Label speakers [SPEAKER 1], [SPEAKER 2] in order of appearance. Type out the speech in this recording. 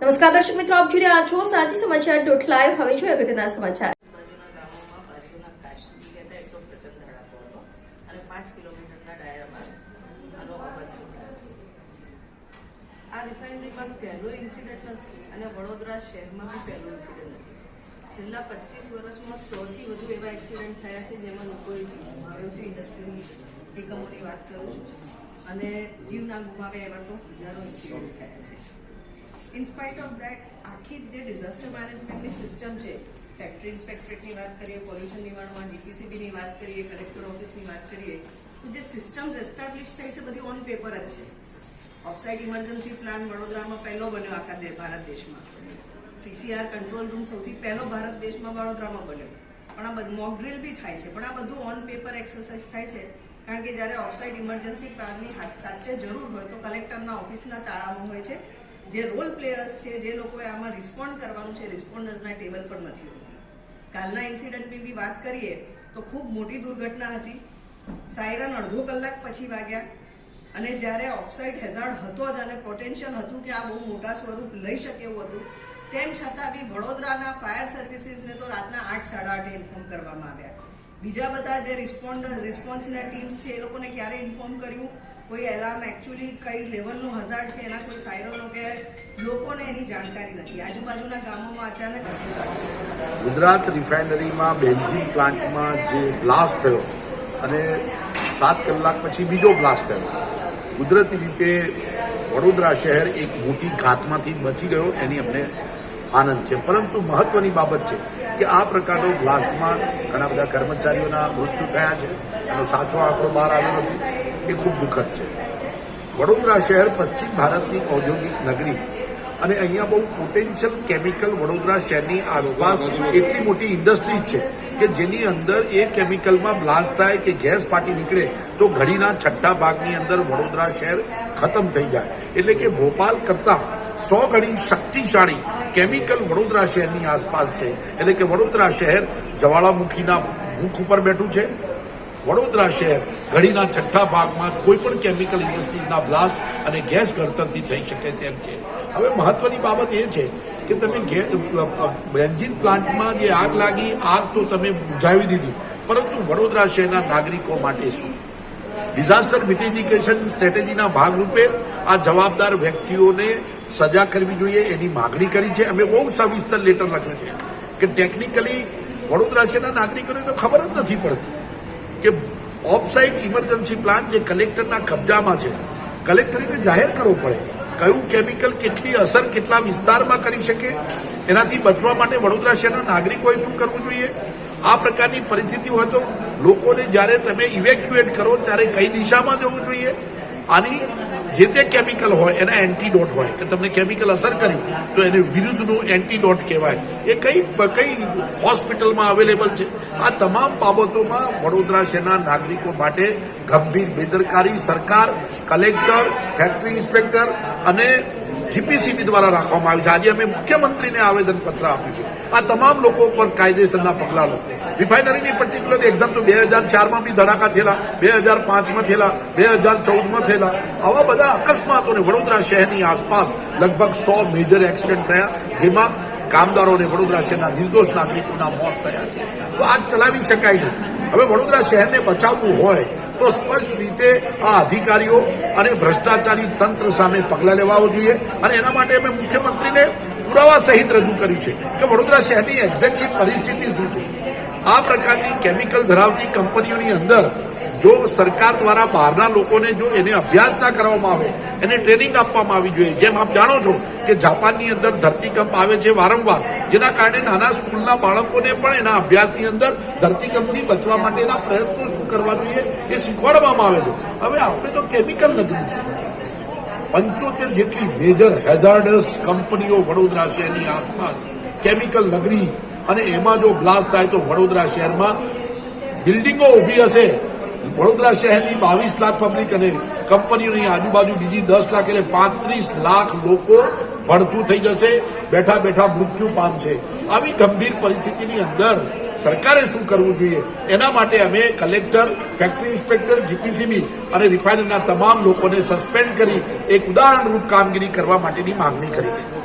[SPEAKER 1] નમસ્કાર દર્શક મિત્રો, આપ જોઈ રહ્યા છો સાચી સમાચાર ડોટ લાઈવ હવે જોઈએ અગત્યના સમાચાર.
[SPEAKER 2] આ રિફાઇનરીમાં પહેલો ઇન્સિડન્ટ નથી અને વડોદરા શહેરમાં પણ પહેલો ઇન્સિડન્ટ છેલ્લા પચીસ વર્ષમાં સૌથી વધુ એવા એક્સિડન્ટ થયા છે જેમાં લોકોએ જીવ ઇન્ડસ્ટ્રીની એકમોની વાત કરું અને જીવના ગુમાવે એવા તો હજારો ઇન્સિડન્ટ થયા છે. ઇન્સ્પાઇટ ઓફ દેટ આખી જે ડિઝાસ્ટર મેનેજમેન્ટની સિસ્ટમ છે ફેક્ટરી ઇન્સ્પેક્ટરેટની વાત કરીએ પોલ્યુશન નિવારણમાં જીપીસીબીની વાત કરીએ કલેક્ટર ઓફિસની વાત કરીએ, તો જે સિસ્ટમ્સ એસ્ટાબ્લિશ થઈ છે, બધી ઓન પેપર જ છે. ઓફસાઇડ ઇમરજન્સી પ્લાન વડોદરામાં પહેલો બન્યો આખા ભારત દેશમાં. સીસીઆર કંટ્રોલ રૂમ સૌથી પહેલો ભારત દેશમાં વડોદરામાં બન્યો. પણ આ બધું મોક બી થાય છે, પણ આ બધું ઓન પેપર એક્સરસાઇઝ થાય છે, કારણ કે જ્યારે ઓફસાઇડ ઇમરજન્સી પ્લાનની સાચે જરૂર હોય, તો કલેક્ટરના ઓફિસના તાળામાં હોય છે જે રોલ પ્લેયર્સ છે, જે લોકોએ આમાં રિસ્પોન્ડ કરવાનું છે રિસ્પોન્ડર્સના ટેબલ પર નથી હોતી. કાલના ઇન્સિડન્ટની બી વાત કરીએ, તો ખૂબ મોટી દુર્ઘટના હતી. સાયરન અડધો કલાક પછી વાગ્યા અને જ્યારે ઓફસાઇડ હેઝાર્ડ હતો જ અને પોટેન્શિયલ હતું કે આ બહુ મોટા સ્વરૂપ લઈ શકે એવું હતું, તેમ છતાં બી વડોદરાના ફાયર સર્વિસીસને તો રાતના આઠ, સાડા આઠે ઇન્ફોર્મ કરવામાં આવ્યા. બીજા બધા જે રિસ્પોન્ડ રિસ્પોન્સના ટીમ્સ છે, એ લોકોને ક્યારે ઇન્ફોર્મ કર્યું? કોઈ એલાર્મ એકચ્યુઅલી કઈ લેવલનું હઝાર્ડ છે, એના કોઈ સાયરનો કે લોકોને એની જાણકારી નથી. આજુબાજુના ગામોમાં અચાનક
[SPEAKER 3] ગુજરાત રિફાઇનરીમાં બેન્ઝિન પ્લાન્ટમાં જે બ્લાસ્ટ થયો અને સાત કલાક પછી બીજો બ્લાસ્ટ થયો. કુદરતી રીતે વડોદરા શહેર એક મોટી ઘાતમાંથી બચી ગયો, એની અમને આનંદ છે. પરંતુ મહત્વની બાબત છે કે આ પ્રકારનો બ્લાસ્ટમાં ઘણા બધા કર્મચારીઓના મૃત્યુ થયા છે. એનો સાચો આંકડો બહાર આવ્યો નથી. એ ખૂબ દુઃખદ છે. વડોદરા શહેર પશ્ચિમ ભારતની ઔદ્યોગિક નગરી અને અહીંયા બહુ પોટેન્શિયલ કેમિકલ વડોદરા શહેરની આસપાસ એટલી મોટી ઇન્ડસ્ટ્રી છે કે જેની અંદર એ કેમિકલમાં બ્લાસ્ટ થાય કે ગેસ પાટી નીકળે તો ઘડીના છઠ્ઠા ભાગની અંદર વડોદરા શહેર ખતમ થઈ જાય. એટલે કે ભોપાલ કરતાં સો ગણી શક્તિશાળી કેમિકલ વડોદરા શહેરની આસપાસ છે. એટલે કે વડોદરા શહેર જવાળામુખીના મુખ ઉપર બેઠું છે. વડોદરા શહેર, ઘડીના છઠ્ઠા ભાગમાં કોઈ પણ કેમિકલ ઇન્ડસ્ટ્રીઝના બ્લાસ્ટ અને ગેસ ગળતરથી થઈ શકે તેમ છે. હવે મહત્વની બાબત એ છે કે તમે બેન્ઝિન પ્લાન્ટમાં જે આગ લાગી, આગ તો તમે બુઝાવી દીધી. પરંતુ વડોદરા શહેરના નાગરિકો માટે શું? ડિઝાસ્ટર મિટિગેશન સ્ટ્રેટેજીના ભાગરૂપે આ જવાબદાર વ્યક્તિઓને સજા કરવી જોઈએ એની માગણી કરી છે. અમે બહુ સવિસ્તર લેટર લખ્યું છે કે ટેકનિકલી વડોદરા શહેરના નાગરિકોને તો ખબર જ નથી પડતી. કે ઓફસાઇટ ઇમરજન્સી પ્લાન જે કલેક્ટરના કબજામાં છે કલેક્ટરને જાહેર કરવો પડે. કયું કેમિકલ કેટલી અસર કેટલા વિસ્તારમાં કરી શકે, એનાથી બચવા માટે વડોદરા શહેરના નાગરિકોએ શું કરવું જોઈએ? આ પ્રકારની પરિસ્થિતિ હોય તો લોકોને જ્યારે તમે ઇવેક્યુએટ કરો, ત્યારે કઈ દિશામાં જવું જોઈએ? આની જે તે કેમિકલ હોય, એના એન્ટીડોટ હોય, કે તમને કેમિકલ અસર કર્યું તો એને વિરુદ્ધનું એન્ટીડોટ કહેવાય. એ કઈ કઈ હોસ્પિટલમાં અવેલેબલ છે? આ તમામ બાબતોમાં વડોદરા શહેરના નાગરિકો માટે ગંભીર બેદરકારી સરકાર, કલેક્ટર ફેક્ટરી ઇન્સ્પેક્ટર અને જીપીસીબી દ્વારા રાખવામાં આવી છે. આજે અમે મુખ્યમંત્રીને આવેદનપત્ર આપ્યું છે. આ તમામ લોકો પર કાયદેસરના પગલાં લો. રિફાઇનરીની પર્ટિક્યુલર એક્ઝામ તો બે હજાર ચારમાં બી ધડાકા થયેલા, બે હજાર પાંચમાં થયેલા, બે હજાર ચૌદમાં થયેલા. આવા બધા અકસ્માતોને વડોદરા શહેરની આસપાસ લગભગ સો મેજર એક્સિડન્ટ થયા, જેમાં કામદારોને વડોદરા શહેરના નિર્દોષ નાગરિકોના મોત થયા છે. તો આગ ચલાવી શકાય નહીં. હવે વડોદરા શહેરને બચાવવું હોય તો સ્પષ્ટ રીતે આ અધિકારીઓ અને ભ્રષ્ટાચારી તંત્ર સામે પગલાં લેવા જોઈએ. અને એના માટે અમે મુખ્યમંત્રીને પુરાવા સહિત રજૂ કર્યું છે કે વડોદરા શહેરની એક્ઝેક્ટલી પરિસ્થિતિ શું છે? આ પ્રકારની કેમિકલ ધરાવતી કંપનીઓની અંદર જો સરકાર દ્વારા બહારના લોકોને જો એને અભ્યાસ ના કરવામાં આવે, એને ટ્રેનિંગ આપવામાં આવી જોઈએ. જેમ આપ જાણો છો કે જાપાનની અંદર ધરતીકંપ આવે છે વારંવાર, જેના કારણે નાના સ્કૂલના બાળકોને પણ એના અભ્યાસની અંદર ધરતીકંપથી બચવા માટેના પ્રયત્નો શું કરવા જોઈએ એ શીખવાડવામાં આવે છે. હવે આપણે તો કેમિકલ છે પંચોતેર જેટલી મેજર હેઝાર્ડસ કંપનીઓ વડોદરા શહેરની આસપાસ કેમિકલ નગરી અને એમાં જો બ્લાસ્ટ થાય તો વડોદરા શહેરમાં બિલ્ડિંગો ઊભી હશે. વડોદરા શહેરની બાવીસ લાખ પબ્લિક અને કંપનીઓની આજુબાજુ બીજી દસ લાખ એટલે પાંત્રીસ લાખ લોકો ભડથું થઈ જશે. બેઠા બેઠા મૃત્યુ પામશે. આવી ગંભીર પરિસ્થિતિની અંદર સરકારે શું કરવું જોઈએ? એના માટે અમે કલેક્ટર, ફેક્ટરી ઇન્સ્પેક્ટર, જીપીસીબી અને રિફાઇનરીના તમામ લોકોને સસ્પેન્ડ કરી એક ઉદાહરણરૂપ કામગીરી કરવા માટેની માંગણી કરી છે.